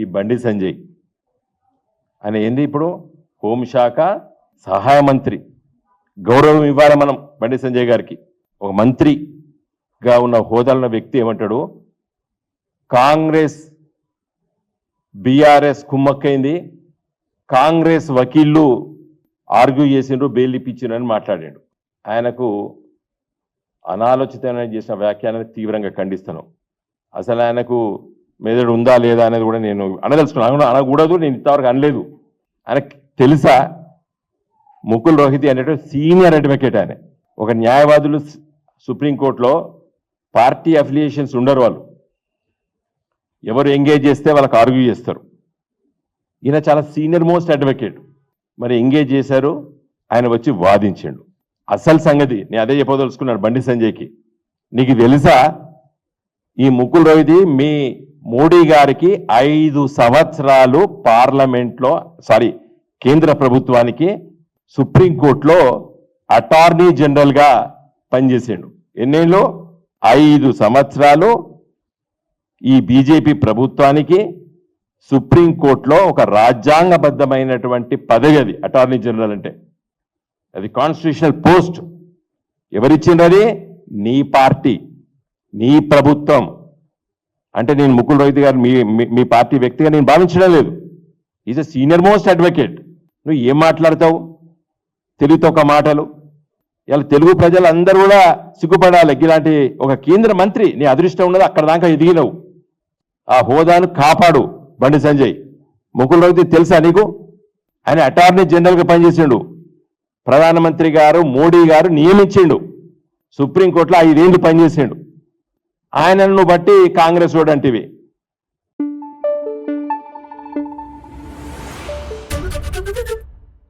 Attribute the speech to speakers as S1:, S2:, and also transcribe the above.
S1: ఈ బండి సంజయ్. ఆయన ఏంది ఇప్పుడు? హోంశాఖ సహాయ మంత్రి. గౌరవం ఇవ్వాలి మనం బండి సంజయ్ గారికి. ఒక మంత్రిగా ఉన్న హోదాలన్న వ్యక్తి ఏమంటాడు? కాంగ్రెస్ బీఆర్ఎస్ కుమ్మక్కైంది. కాంగ్రెస్ వకీళ్ళు ఆర్గ్యూ చేసిండ్రు బెయిల్ ఇప్పించిండ్రు అని మాట్లాడాడు. ఆయనకు అనాలోచితమైన చేసిన వ్యాఖ్యానాన్ని తీవ్రంగా ఖండిస్తాను అసలు ఆయనకు మెదడు ఉందా లేదా అనేది కూడా నేను అనదలుచుకున్నాను అనకూడదు నేను ఇంతవరకు అనలేదు. ఆయన తెలుసా? ముకుల్ రోహితి అనేటువంటి సీనియర్ అడ్వకేట్ ఆయన. ఒక న్యాయవాదులు సుప్రీంకోర్టులో పార్టీ అఫిలియేషన్స్ ఉండరు వాళ్ళు. ఎవరు ఎంగేజ్ చేస్తే వాళ్ళకి ఆర్గ్యూ చేస్తారు. ఈయన చాలా సీనియర్ మోస్ట్ అడ్వకేట్. మరి ఎంగేజ్ చేశారు ఆయన వచ్చి వాదించిండు. అసలు సంగతి నేను అదే చెప్పదలుచుకున్నాను బండి సంజయ్కి. నీకు తెలుసా? ఈ ముకుల్ రోహితి మీ మోడీ గారికి ఐదు సంవత్సరాలు పార్లమెంట్లో సారీ కేంద్ర ప్రభుత్వానికి సుప్రీంకోర్టులో అటార్నీ జనరల్గా పనిచేసిండు. ఎన్నేళ్ళు? ఐదు సంవత్సరాలు ఈ బీజేపీ ప్రభుత్వానికి సుప్రీంకోర్టులో ఒక రాజ్యాంగబద్ధమైనటువంటి పదవి అది అటార్నీ జనరల్ అంటే. అది కాన్స్టిట్యూషనల్ పోస్ట్. ఎవరిచ్చినది నీ పార్టీ నీ ప్రభుత్వం. అంటే నేను ముకుల్ రోహిత్ గారు మీ మీ- మీ పార్టీ వ్యక్తిగా నేను భావించడం లేదు. Is a senior most advocate నువ్వు ఏం మాట్లాడతావు? తెలుగుతోక మాటలు. ఇలా తెలుగు ప్రజలందరూ కూడా సిగ్గుపడాలి. ఇలాంటి ఒక కేంద్ర మంత్రి నీ అదృష్టం ఉన్నది అక్కడ దాకా ఎదిగినవు. ఆ హోదాను కాపాడు బండి సంజయ్. ముకుల్ రోహిత్ తెలుసా నీకు? ఆయన అటార్నీ జనరల్గా పనిచేసిండు. ప్రధానమంత్రి గారు మోడీ గారు నియమించిండు. సుప్రీంకోర్టులో ఐదేళ్ళు పనిచేసిండు. ఆయనను బట్టి కాంగ్రెస్ వాడు